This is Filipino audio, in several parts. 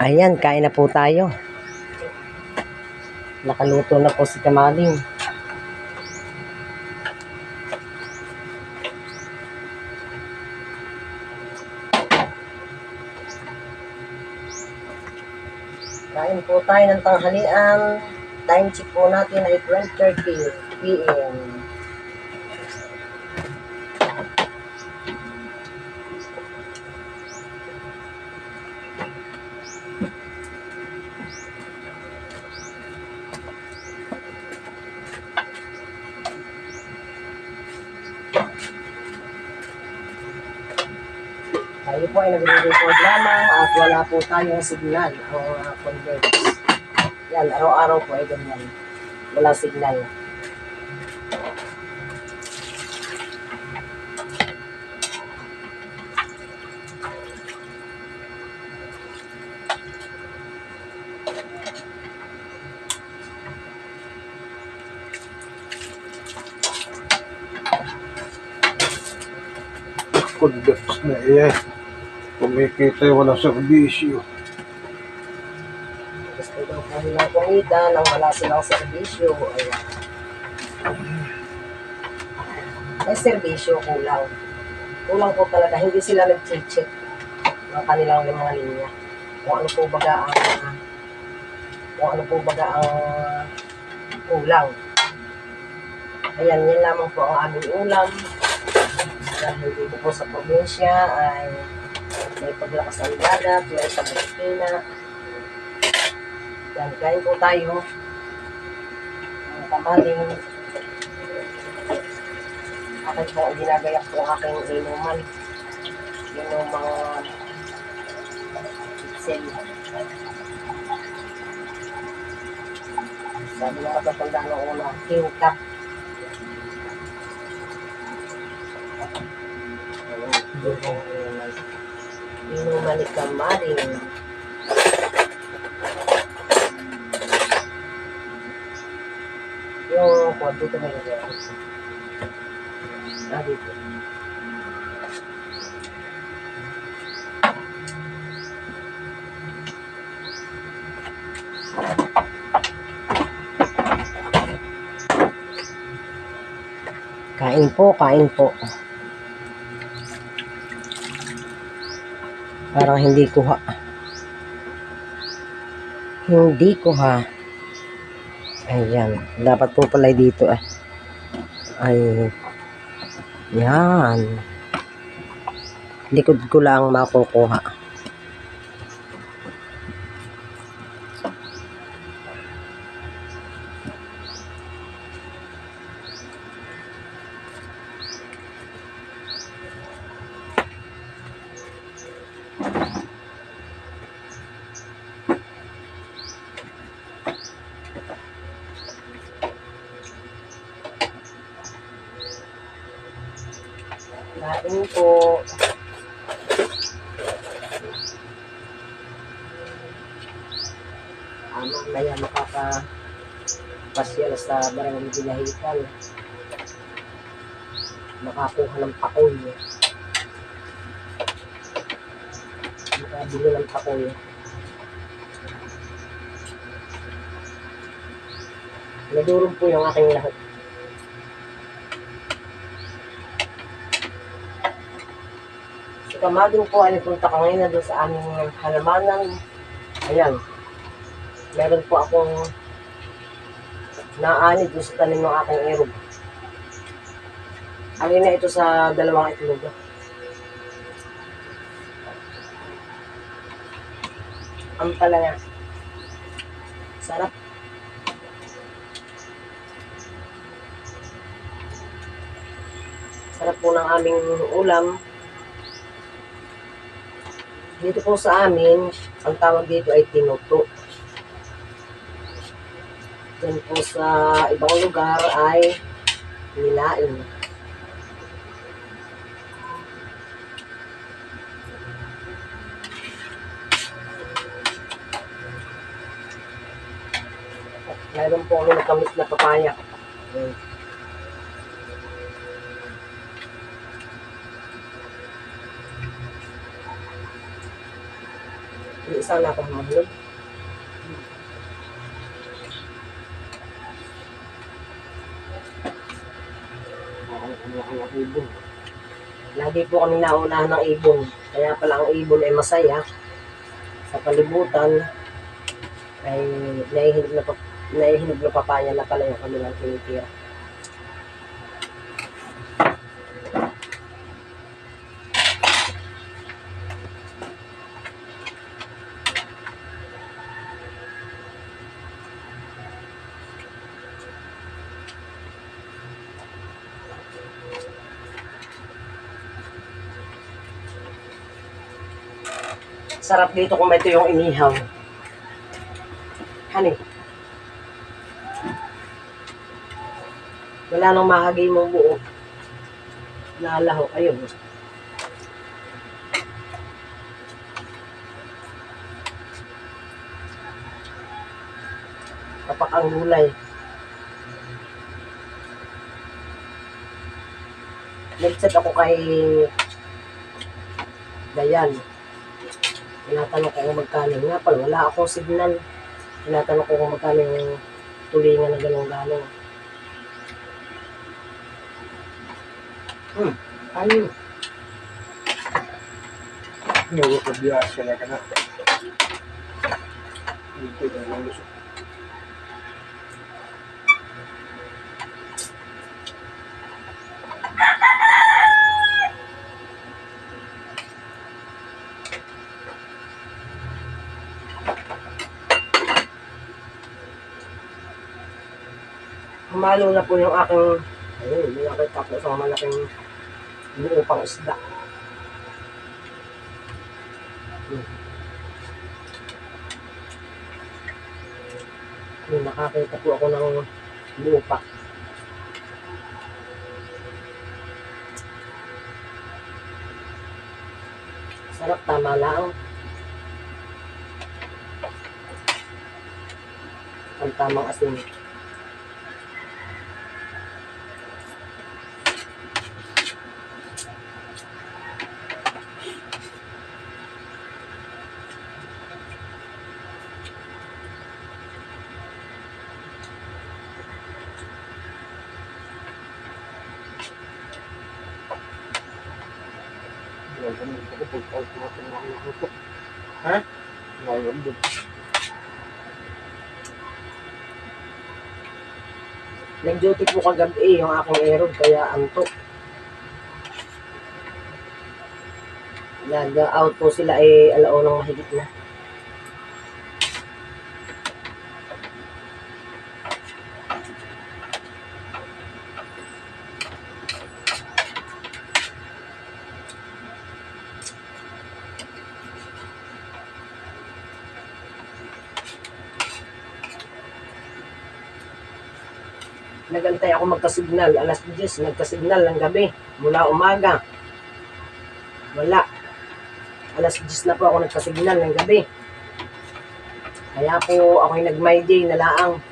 Ayan, kain na po tayo. Nakaluto na po si Kamaling. Kain po tayo ng tanghalian. Time check po natin ay 12.30 p.m. Tayo po ay nagre-record lamang at wala po tayong signal o uh, convert. Yan, araw-araw po ay ganyan. Walang signal. Convex na iya. Kumikita yung walang serbisyo. Gusto daw po nilang kumita nang wala silang serbisyo. Ayan. May serbisyo kulang. Kulang po talaga. Hindi sila nag-check ng kanilang mga linya. Kung ano po baga ang kung ano po baga ang kulang. Ayan, yan lamang po ang aming ulam. Dahil dito po sa probinsya ay may paglakas ng dagat, may sa Burkina. Yan, kain po tayo. Ang kamaling. Akin po ginagayak po aking inuman. Inumang pixel. Sabi ng matatanda ng una, king cup. Ayan, yung kamaling. Yung kwan, dito may nagayakot. Ah, dito. Kain po, kain po. Parang hindi kuha. Hindi kuha. Ayan. Dapat po pala dito ah. Ay. Yan. Likod ko lang makukuha. Kain po. Ah, mamaya makaka pasyal sa barangay Binahitan. Makakuha ng pakoy. Makabili ng pakoy. Nadurog po yung aking lahat. Si Kamadong po ay nagpunta ka ngayon na doon sa aming halamanan. Ayan. Meron po akong naanid doon sa tanim ng aking erog. Alin na ito sa dalawang itlog. Ang pala niya. Sarap. Sarap po ng aming ulam. Dito po sa amin, ang tawag dito ay tinuto. Yan po sa ibang lugar ay nilain. Mayroon po kami nakamis na papaya. Mm. Yung isa na akong ng ibon. Lagi po kami naunahan ng ibon. Kaya pala ang ibon ay masaya. Sa palibutan, ay naihinog na, naihinog na papaya na pala yung kanilang tinitira. Sarap dito kung ito yung inihaw. Hani. Wala nang mahagay mong buo. Nalaho. Ayun. Kapak ang gulay. Nag-chat ako kay Dayan. Tinatanong ko kung magkano. Nga pala, wala akong signal. Tinatanong ko kung magkano yung tulingan na galong-galong. Hmm, ayun. Ngayon ko biyas ka na ka na. Lang lusok. Humalo na po yung aking, ayun, hindi nakita po sa malaking buo pang isda. Ayun, nakakita po ako ng buo pa. Sarap, tama lang. Ang tamang asin. Ha? Ngayon din. Nag-duty po kagabi yung aking aerob, kaya antok. Nag-out po sila eh alaunang mahigit na. Nagantay ako magkasignal. Alas 10, nagkasignal ng gabi. Mula umaga. Wala. Alas 10 na po ako nagkasignal ng gabi. Kaya po ako'y nag-my day na laang.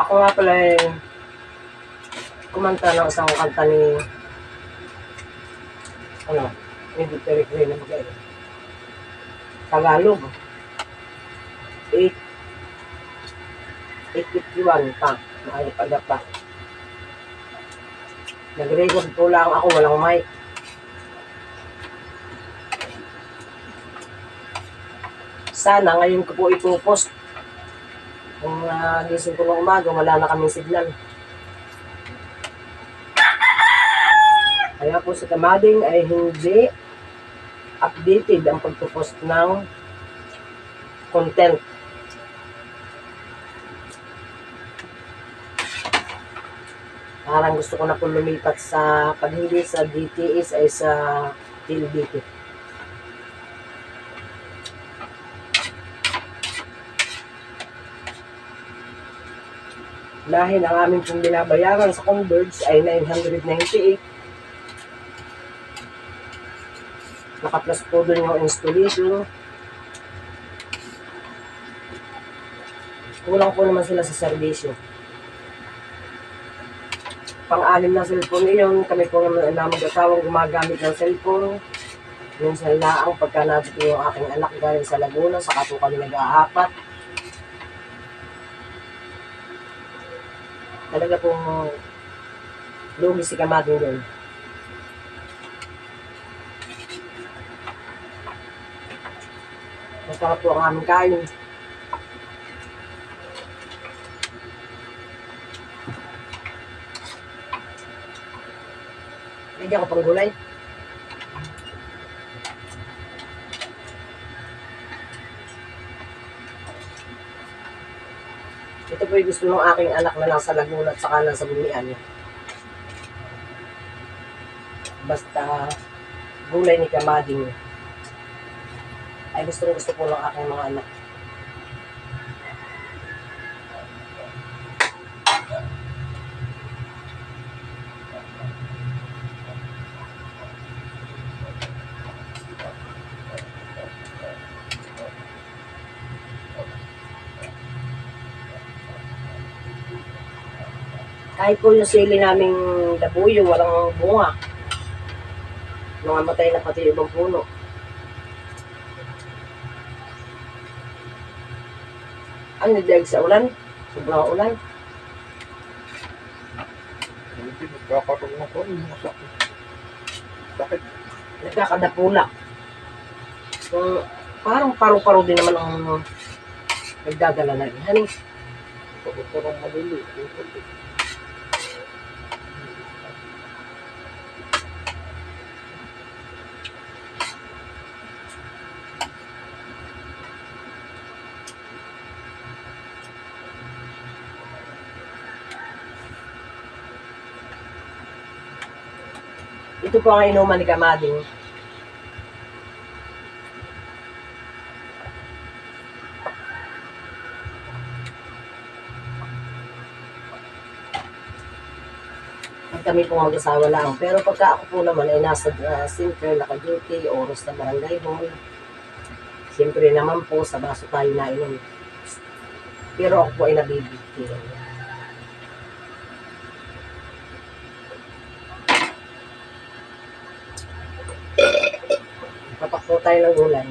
Ako nga pala eh, kumanta ng isang kanta ni ano, hindi Eric Ray na mag Tagalog. 8 851 pa. Makalipada pa. Nag-record po lang ako, walang mic. Sana ngayon ko po ipopost. Kung uh, gising ko ng umaga, wala na kaming signal. Kaya po sa kamading ay hindi updated ang pagpopost ng content. Parang gusto ko na po lumipat sa pag hindi sa DTS ay sa TLDT. Dahil ang aming pong binabayaran sa Converge ay 998 Naka-plus po doon yung installation. Kulang po naman sila sa servisyo. pang-anim na cellphone ngayon. Kami po naman na mag-asawang gumagamit ng cellphone. Minsan laang pagka natin po yung aking anak galing sa Laguna, saka po kami nag-aapat. Talaga pong lugi si Kamading doon. Masarap po ang aming kain. Hindi ako pang gulay. Ito po yung gusto ng aking anak na nasa Laguna at saka nasa Bumian. Basta gulay ni Kamading ay gusto gusto po ng aking mga anak. Kahit po yung sili naming dabuyo, walang bunga. Mga matay na pati ibang puno. Ang nagdag sa ulan, sobrang ulan. Hindi, nagkakaroon ng masakit. Sakit. Nagkakadapula. So, parang paru-paro din naman ang nagdadala na rin. Hani, Sakit parang malili. Ito po ang inuman ni Kamading. Kami po mag-asawa lang. Pero pagka ako po naman ay nasa uh, center, naka-duty, oras na barangay hall. Siyempre naman po, sa baso tayo na inom. Pero ako po ay nabibigti. Papak po tayo ng gulay.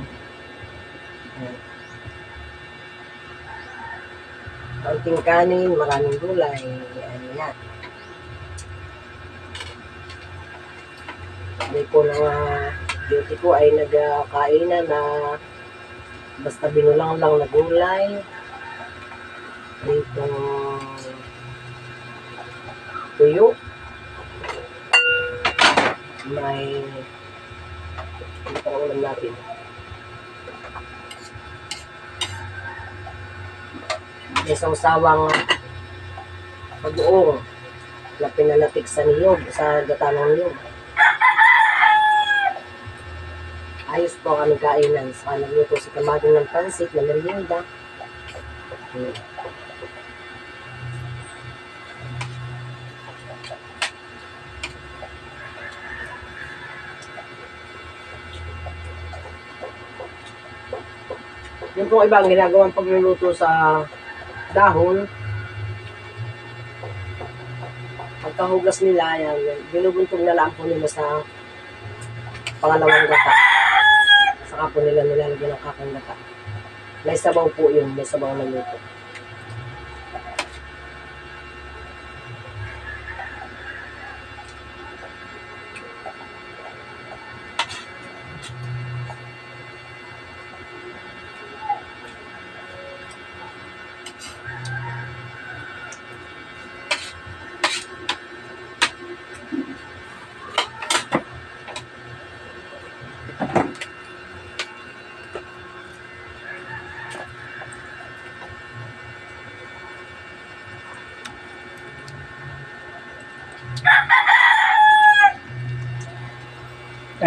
Kaunting kanin, maraming gulay. Ayan. Sabi ko na nga, duty ko ay nagkainan na basta binulang lang na gulay. Dito tuyo. May ang ulam natin? May sawsawang pag-uong na pinalatik sa niyog, sa datanong niyog. Ayos po ang kainan. Sa nagluto si Kamadong ng pansit na merienda. Hmm. Pong ibang ginagawang pagluluto sa dahon, pagkahugas nila, yan, binubuntog na lang po nila sa pangalawang gata. Saka po nila nilalagyan ng kakang gata. May sabaw po yun, may sabaw na luto.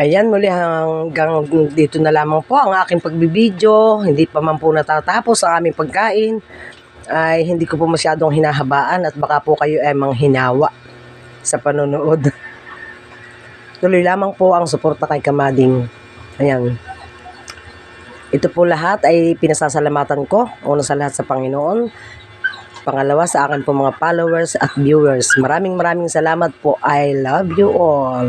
Ayan, muli hanggang dito na lamang po ang aking pagbibideo. Hindi pa man po natatapos ang aming pagkain. Ay hindi ko po masyadong hinahabaan at baka po kayo ay manghinawa sa panonood. Tuloy lamang po ang suporta kay Kamading. Ayan. Ito po lahat ay pinasasalamatan ko. Una sa lahat sa Panginoon. Pangalawa sa akin po mga followers at viewers. Maraming maraming salamat po. I love you all.